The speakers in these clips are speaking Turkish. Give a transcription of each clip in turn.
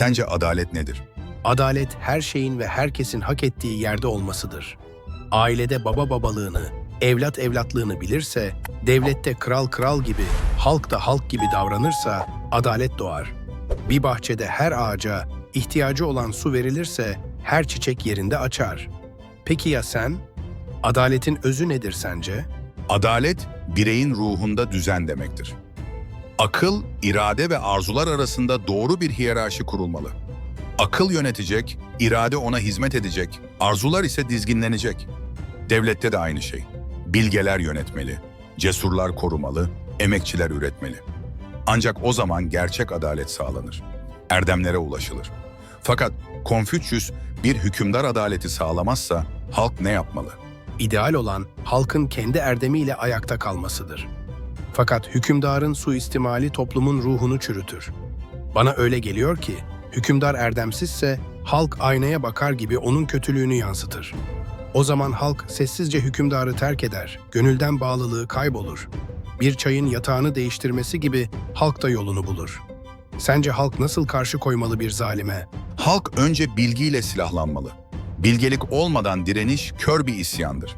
Sence adalet nedir? Adalet her şeyin ve herkesin hak ettiği yerde olmasıdır. Ailede baba babalığını, evlat evlatlığını bilirse, devlette kral kral gibi, halk da halk gibi davranırsa adalet doğar. Bir bahçede her ağaca ihtiyacı olan su verilirse her çiçek yerinde açar. Peki ya sen? Adaletin özü nedir sence? Adalet, bireyin ruhunda düzen demektir. Akıl, irade ve arzular arasında doğru bir hiyerarşi kurulmalı. Akıl yönetecek, irade ona hizmet edecek, arzular ise dizginlenecek. Devlette de aynı şey. Bilgeler yönetmeli, cesurlar korumalı, emekçiler üretmeli. Ancak o zaman gerçek adalet sağlanır. Erdemlere ulaşılır. Fakat Konfüçyüs bir hükümdar adaleti sağlamazsa halk ne yapmalı? İdeal olan halkın kendi erdemiyle ayakta kalmasıdır. Fakat hükümdarın suistimali toplumun ruhunu çürütür. Bana öyle geliyor ki, hükümdar erdemsizse halk aynaya bakar gibi onun kötülüğünü yansıtır. O zaman halk sessizce hükümdarı terk eder, gönülden bağlılığı kaybolur. Bir çayın yatağını değiştirmesi gibi halk da yolunu bulur. Sence halk nasıl karşı koymalı bir zalime? Halk önce bilgiyle silahlanmalı. Bilgelik olmadan direniş kör bir isyandır.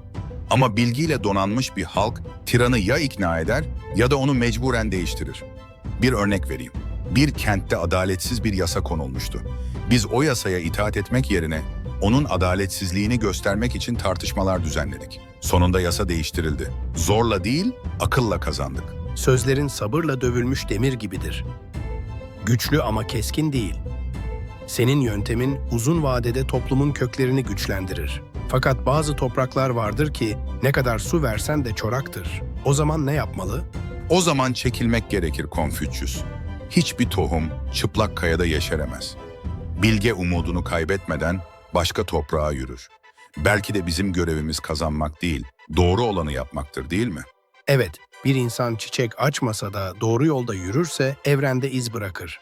Ama bilgiyle donanmış bir halk tiranı ya ikna eder ya da onu mecburen değiştirir. Bir örnek vereyim. Bir kentte adaletsiz bir yasa konulmuştu. Biz o yasaya itaat etmek yerine onun adaletsizliğini göstermek için tartışmalar düzenledik. Sonunda yasa değiştirildi. Zorla değil, akılla kazandık. Sözlerin sabırla dövülmüş demir gibidir. Güçlü ama keskin değil. Senin yöntemin uzun vadede toplumun köklerini güçlendirir. Fakat bazı topraklar vardır ki ne kadar su versen de çoraktır. O zaman ne yapmalı? O zaman çekilmek gerekir Konfüçyüs. Hiçbir tohum çıplak kayada yeşeremez. Bilge umudunu kaybetmeden başka toprağa yürür. Belki de bizim görevimiz kazanmak değil, doğru olanı yapmaktır değil mi? Evet, bir insan çiçek açmasa da doğru yolda yürürse evrende iz bırakır.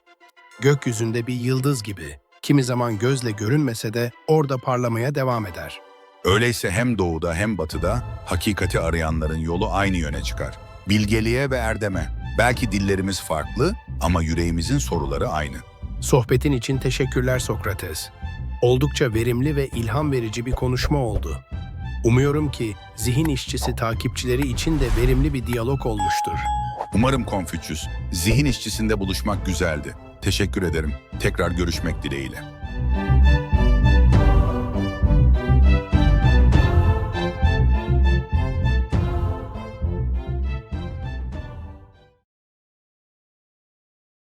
Gökyüzünde bir yıldız gibi, kimi zaman gözle görünmese de orada parlamaya devam eder. Öyleyse hem doğuda hem batıda hakikati arayanların yolu aynı yöne çıkar. Bilgeliğe ve erdeme. Belki dillerimiz farklı ama yüreğimizin soruları aynı. Sohbetin için teşekkürler Sokrates. Oldukça verimli ve ilham verici bir konuşma oldu. Umuyorum ki zihin işçisi takipçileri için de verimli bir diyalog olmuştur. Umarım Konfüçyüs, zihin işçisinde buluşmak güzeldi. Teşekkür ederim. Tekrar görüşmek dileğiyle.